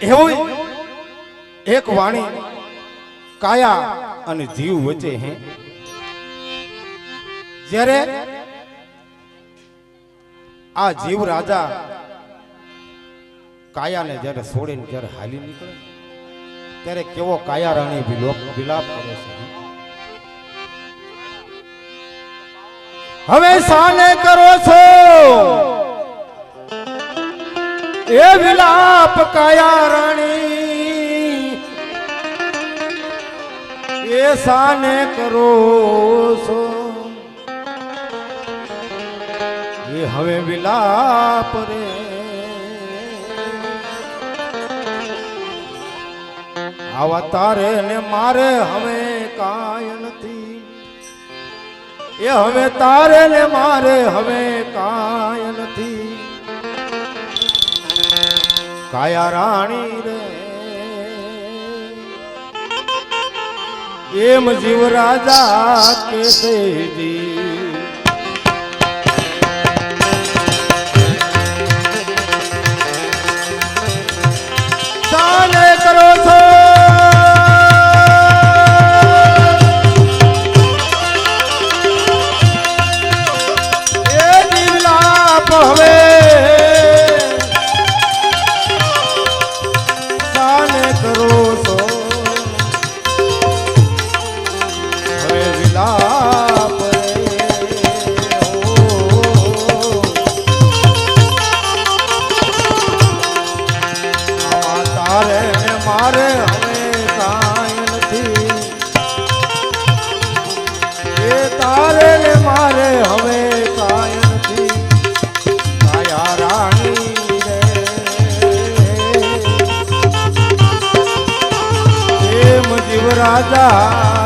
એવું એક વાણી કાયા અને જીવ વચ્ચે હે. જ્યારે આ જીવ રાજા કાયાને જ્યારે છોડીને જ્યારે હાલી નીકળે, ત્યારે કેવો કાયા રાણી વિલોપ વિલાપ કરે છે. હવે સાને કરો છો! એ વિલાપ કયા રાણી? એ સાને કરો છો? એ હવે વિલાપ રે. આવા તારે ને મારે હવે કાય નથી. એ હવે તારે ને મારે હવે કાય નથી. કાયા રાણી રે. એમ જીવ રાજા કે જી તારે ને મારે હવે કાંઈ નથી. એ તારે ને મારે હવે કાંઈ નથી. કાયા રાણી રે. જીવ રાજા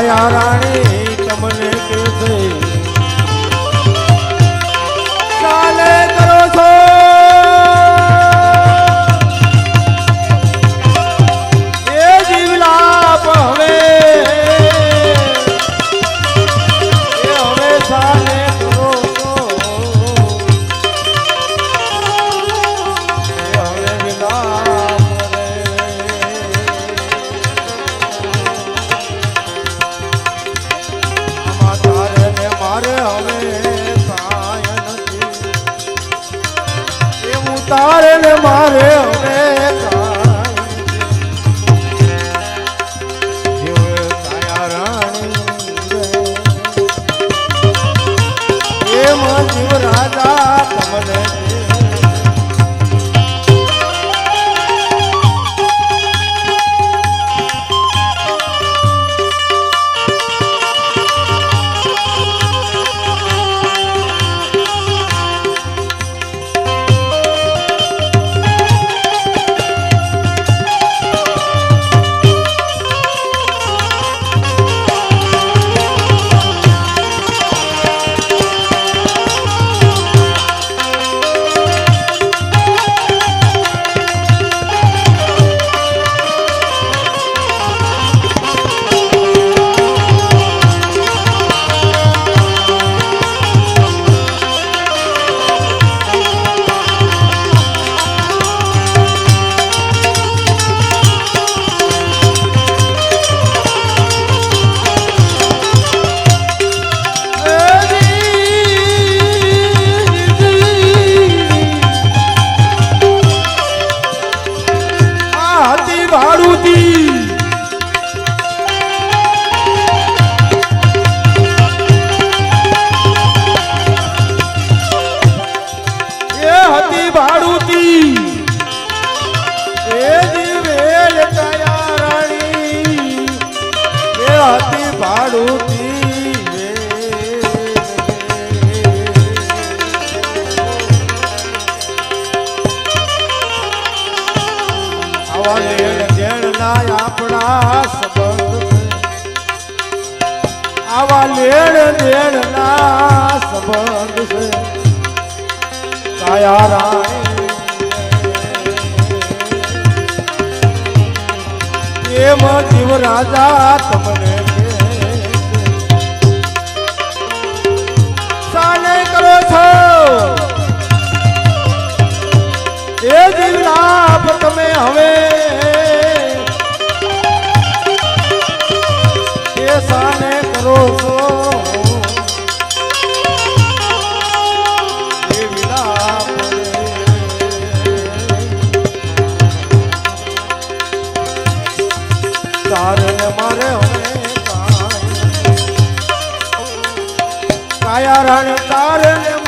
એમ કાયા રાણી તમને કે છે તારે ને મારે હવે માં લેણ દેણ ના સંબંધ છે. જીવ રાજા તમને કરો છો. એ જીવલાપ તમે હવે મારે કાયા રણ તારે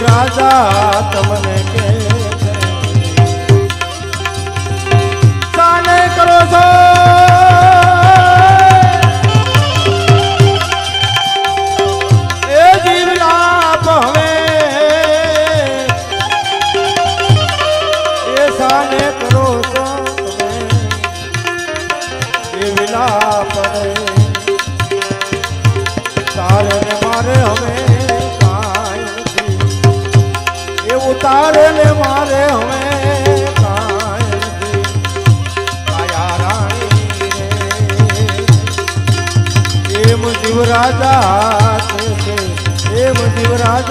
રાજા તમને